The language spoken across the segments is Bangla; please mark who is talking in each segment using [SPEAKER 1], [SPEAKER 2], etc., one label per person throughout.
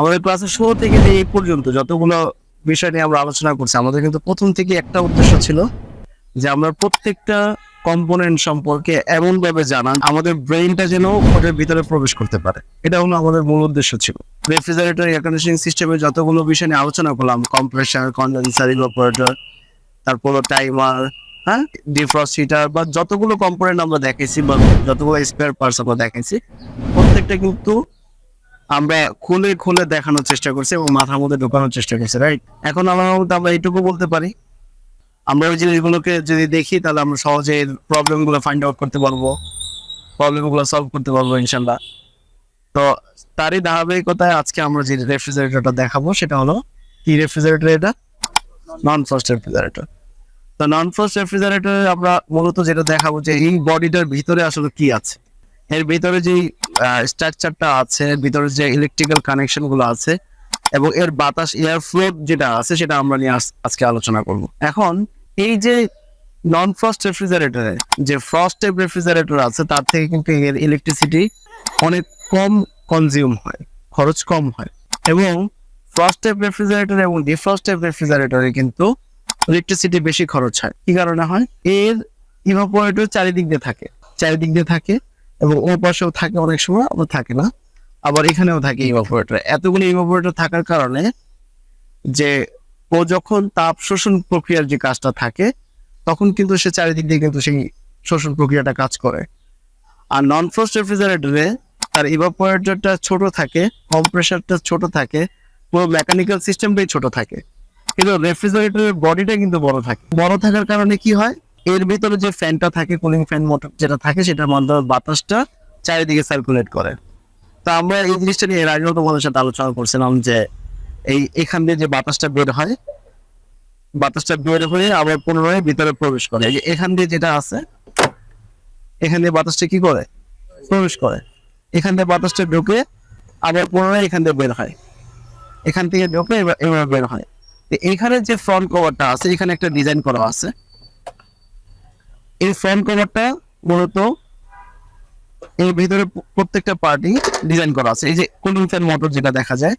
[SPEAKER 1] আমাদের ক্লাসের শুরু থেকে এই পর্যন্ত যতগুলো বিষয় নিয়ে আমরা আলোচনা করছি, আমাদের কিন্তু প্রথম থেকে একটা উদ্দেশ্য ছিল যে আমরা প্রত্যেকটা কম্পোনেন্ট সম্পর্কে এমন ভাবে জানান, আমাদের ব্রেইনটা যেন ওটার ভিতরে প্রবেশ করতে পারে। এটা হলো আমাদের মূল উদ্দেশ্য ছিল। রেফ্রিজারেটর এয়ার কন্ডিশনিং যতগুলো বিষয় নিয়ে আলোচনা করলাম কম্প্রেসার কন্ডেন্সার ইভাপোরেটর তারপর টাইমার হ্যাঁ ডিফ্রস্ট হিটার বা যতগুলো কম্পোনেন্ট আমরা দেখেছি বা যতগুলো স্পেয়ার পার্টস আমরা দেখেছি প্রত্যেকটা কিন্তু আমরা খুলে খুলে দেখানোর চেষ্টা করছি এবং মাথার মধ্যে ঢোকানোর চেষ্টা করছি রাইট এখন আমার মধ্যে আমরা এইটুকু বলতে পারি। আমরা ওই জিনিসগুলোকে যদি দেখি, তাহলে আমরা সহজে প্রবলেমগুলো ফাইন্ড আউট করতে পারব। প্রবলেমগুলো সলভ করতে পারব ইনশাল্লাহ তো তারই ধারাবাহিকতায় আজকে আমরা যে রেফ্রিজারেটরটা দেখাবো, সেটা হলো কি রেফ্রিজারেটর এটা? নন ফ্রস্ট রেফ্রিজারেটর তো নন ফ্রস্ট রেফ্রিজারেটরে আমরা মূলত যেটা দেখাবো যে এই বডিটার ভিতরে আসলে কি আছে। এর ভিতরে যে স্ট্রাকচারটা আছে, এর ভিতরে যে ইলেকট্রিক্যাল কানেকশনগুলো আছে এবং এর বাতাস এয়ার ফ্লো যেটা আছে সেটা আমরা নিয়ে আজকে আলোচনা করব। এখন এই যে নন ফ্রস্ট রেফ্রিজারেটরে যে ফ্রস্ট রেফ্রিজারেটর আছে, তার থেকে কিন্তু এর ইলেকট্রিসিটি অনেক কম কনজিউম হয়, খরচ কম হয় এবং ফ্রস্ট টাইপ রেফ্রিজারেটর এবং ডিফ্রস্ট টাইপ রেফ্রিজারেটরে কিন্তু ইলেকট্রিসিটি বেশি খরচ হয়। কি কারণে হয়? এর ইভাপোরেটর চারিদিক দিয়ে থাকে, চারিদিক দিয়ে থাকে এবং ও পাশেও থাকে অনেক সময়, আবার থাকে না। আবার এখানেও থাকে ইভাপোরেটর এতগুলো ইভাপোরেটর থাকার কারণে যে ও যখন তাপ শোষণ প্রক্রিয়ার যে কাজটা থাকে, তখন কিন্তু সে চারিদিক দিয়ে কিন্তু সেই শোষণ প্রক্রিয়াটা কাজ করে। আর নন ফ্রস্ট রেফ্রিজারেটরে তার ইভাপোরেটরটা ছোট থাকে কম্প্রেসারটা ছোট থাকে, পুরো মেকানিক্যাল সিস্টেমটাই ছোট থাকে। কিন্তু রেফ্রিজারেটরের বডিটা কিন্তু বড় থাকে। বড় থাকার কারণে কি হয়? এর ভিতরে যে ফ্যানটা থাকে কুলিং ফ্যান মোটর যেটা থাকে, সেটার মাধ্যমে বাতাসটা চারিদিকে সার্কুলেট করে। তা আমরা এই জিনিসটা নিয়ে এর আগেও তোমাদের সাথে আলোচনা করছিলাম যে এই এখান দিয়ে যে বাতাসটা বের হয়, বাতাসটা বের হয়ে আবার পুনরায় ভিতরে প্রবেশ করে। এই যে এখান দিয়ে যেটা আছে, এখান দিয়ে বাতাসটা কি করে? প্রবেশ করে। এখান দিয়ে বাতাসটা ঢুকে আবার পুনরায় এখান দিয়ে বের হয়। এখান থেকে ঢুকে এবার বের হয়। তো এখানে যে ফ্রন্ট কভারটা আছে, এখানে একটা ডিজাইন করা আছে। এই ফ্রন্ট কভারটা মূলত এর ভিতরে প্রত্যেকটা পার্টি ডিজাইন করা আছে। এই যে কুলিং ফ্যান মোটর যেটা দেখা যায়,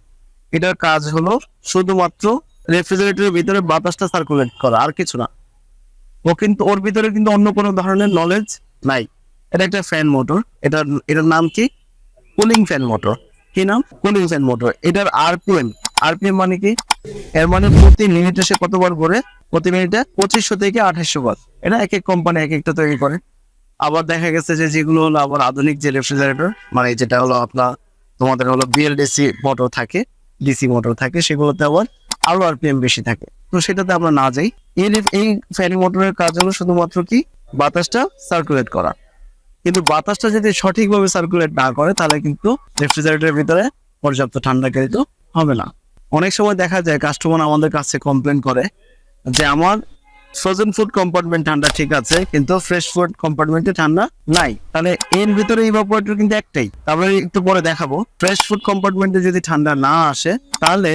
[SPEAKER 1] এটার কাজ হলো শুধুমাত্র রেফ্রিজারেটরের ভিতরে বাতাসটা সার্কুলেট করা, আর কিছু না। ও কিন্তু, ওর ভিতরে কিন্তু অন্য কোনো ধরনের নলেজ নাই। এটা একটা ফ্যান মোটর এটার এটার নাম কি? কুলিং ফ্যান মোটর কি নাম? কুলিং ফ্যান মোটর এটার আরপিএম আরপিএম মানে কি? এর মানে প্রতি মিনিটে সে কতবার ঘুরে? প্রতি মিনিটে পঁচিশশো থেকে আঠাশশো বার। এটা এক এক কোম্পানি এক একটা তৈরি করে। আবার দেখা গেছে যে যেগুলো হলো আবার আধুনিক যে রেফ্রিজারেটর মানে যেটা হলো আপনার, তোমাদের হলো বিএলডিসি মোটর থাকে ডিসি মোটর থাকে, সেগুলোতে আবার আরও আরপিএম বেশি থাকে। তো সেটাতে আমরা না যাই। এই ফ্যান মোটরের কাজ হলো শুধুমাত্র কি? বাতাসটা সার্কুলেট করা। কিন্তু বাতাসটা যদি সঠিকভাবে সার্কুলেট না করে, তাহলে কিন্তু রেফ্রিজারেটরের ভিতরে পর্যাপ্ত ঠান্ডা কিন্তু হবে না। অনেক সময় দেখা যায় কাস্টমার আমাদের কাছে কমপ্লেন করে যে আমার ফ্রোজেন ফুড কম্পার্টমেন্ট ঠান্ডা ঠিক আছে, কিন্তু ফ্রেশ ফুড কম্পার্টমেন্টে ঠান্ডা নাই। তাহলে এর ভিতরে ইভাপোরেটর কিন্তু একটাই। তারপরে একটু পরে দেখাবো। ফ্রেশ ফুড কম্পার্টমেন্টে যদি ঠান্ডা না আসে, তাহলে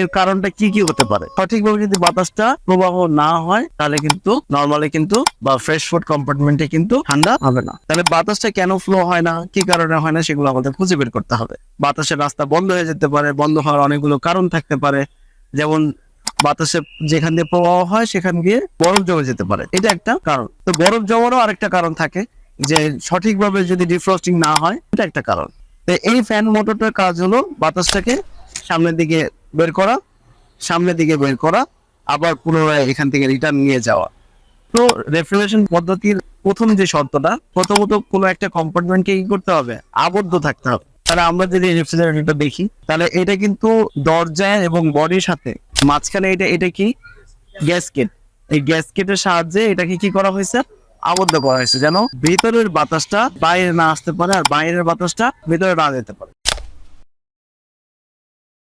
[SPEAKER 1] এর কারণটা কি কি হতে পারে? সঠিকভাবে যদি বাতাসটা প্রবাহ না হয়, তাহলে কিন্তু নর্মালি কিন্তু বা ফ্রেশ ফুড কম্পার্টমেন্টে কিন্তু ঠান্ডা হবে না। তাহলে বাতাসটা কেন ফ্লো হয় না? কি কারণে হয় না? সেগুলো আমাদের খুঁজে বের করতে হবে। বাতাসের রাস্তা বন্ধ হয়ে যেতে পারে, বন্ধ হওয়ার অনেকগুলো কারণ থাকতে পারে। যেমন বাতাসে যেখান দিয়ে প্রবাহ হয়, সেখান দিয়ে বরফ জমে যেতে পারে। এটা একটা কারণ। তো বরফ জমারও আরেকটা কারণ থাকে যে সঠিকভাবে যদি ডিফ্রস্টিং না হয়, এটা একটা কারণ। তো এই ফ্যান মোটরটার কাজ হলো বাতাসটাকে সামনের দিকে বের করা, সামনের দিকে বের করা, আবার পুনরায় এখান থেকে রিটার্ন নিয়ে যাওয়া। তো রেফ্রিজারেশন পদ্ধতির প্রথম যে শর্তটা, প্রথমত কোনো একটা কম্পার্টমেন্টকে কি করতে হবে? আবদ্ধ থাকতে হবে। তাহলে আমরা যদি রেফ্রিজারেটরটা দেখি, তাহলে এটা কিন্তু দরজা এবং বডির সাথে, মাঝখানে এটা এটা কি? গ্যাসকেট এই গ্যাসকেটের সাহায্যে এটাকে কি করা হয়েছে? আবদ্ধ করা হয়েছে, যেন ভেতরের বাতাসটা বাইরে না আসতে পারে আর বাইরের বাতাসটা ভেতরে না যেতে পারে।